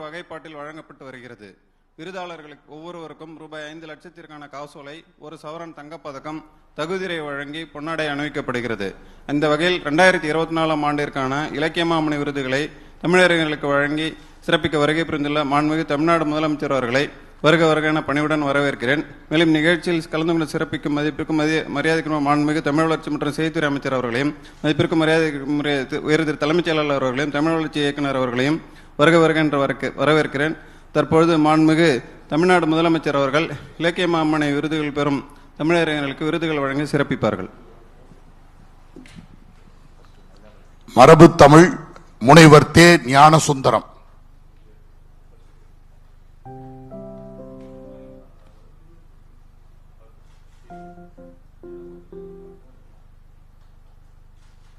வகைப்பாட்டில் வழங்கப்பட்டு வருகிறது. விருதாளர்களுக்கு ஒவ்வொருவருக்கும் ரூபாய் ஐந்து லட்சத்திற்கான காசோலை ஒரு சவரன் தங்கப்பதக்கம் தகுதிரை வழங்கி பொன்னாடை அணிவிக்கப்படுகிறது. இந்த வகையில் ரெண்டாயிரத்தி இருபத்தி நாலாம் ஆண்டிற்கான இலக்கியமாமணி விருதுகளை தமிழறிஞர்களுக்கு வழங்கி சிறப்பிக்க வருகை புரிந்துள்ள மாண்புமிகு தமிழ்நாடு முதலமைச்சர் அவர்களை வருக வருகான பணிவுடன் வரவேற்கிறேன். மேலும் நிகழ்ச்சியில் கலந்து கொண்டு சிறப்பிக்கும் மதிப்பிற்கும் மதிய மரியாதைக்கும் மாண்புமிகு தமிழ் வளர்ச்சி மற்றும் செய்தித்துறை அமைச்சர் அவர்களையும் மதிப்பிற்கும் மரியாதைக்கு மரியாதை- உயர்திரு தலைமைச் செயலாளர் அவர்களையும் தமிழ் வளர்ச்சி இயக்குனர் அவர்களையும் வருக வருக என்று வரக்கு வரவேற்கிறேன். தற்பொழுது மாண்புமிகு தமிழ்நாடு முதலமைச்சர் அவர்கள் இலக்கிய மாமனை விருதுகள் பெறும் தமிழறிஞர்களுக்கு விருதுகள் வழங்கி சிறப்பிப்பார்கள். மரபு தமிழ் முனைவர் தே ஞானசுந்தரம்.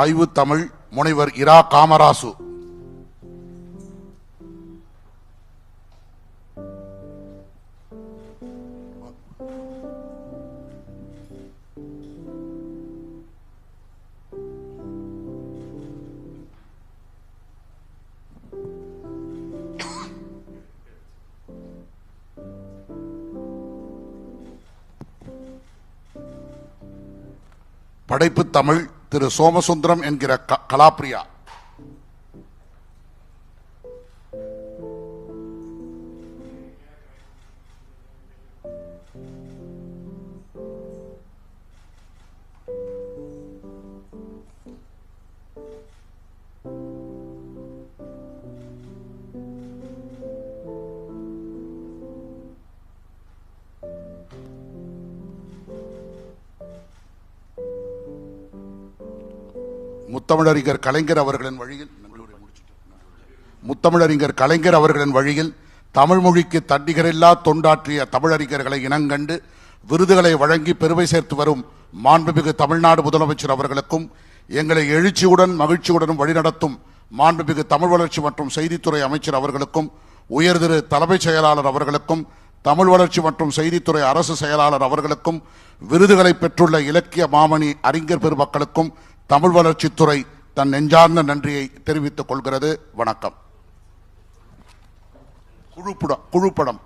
ஆய்வு தமிழ் முனைவர் இரா காமராசு. படைப்பு தமிழ் திரு சோமசுந்தரம் என்கிற க- கலாப்ரியா முத்தமிழறிஞர் கலைஞர் அவர்களின் வழியில் முத்தமிழறிஞர் கலைஞர் அவர்களின் வழியில் தமிழ் மொழிக்கு தன்னிகரில்லா தொண்டாற்றிய தமிழறிஞர்களை இனங்கண்டு விருதுகளை வழங்கி பெருமை சேர்த்து வரும் மாண்புமிகு தமிழ்நாடு முதலமைச்சர் அவர்களுக்கும் எங்களை எழுச்சியுடன் மகிழ்ச்சியுடனும் வழிநடத்தும் மாண்புமிகு தமிழ் வளர்ச்சி மற்றும் செய்தித்துறை அமைச்சர் அவர்களுக்கும் உயர்திரு தலைமைச் செயலாளர் அவர்களுக்கும் தமிழ் வளர்ச்சி மற்றும் செய்தித்துறை அரசு செயலாளர் அவர்களுக்கும் விருதுகளை பெற்றுள்ள இலக்கிய மாமணி அறிஞர் பெருமக்களுக்கும் தமிழ் வளர்ச்சித்துறை தன் நெஞ்சார்ந்த நன்றியை தெரிவித்துக் கொள்கிறது. வணக்கம். குழுப்படம் குழுப்படம்.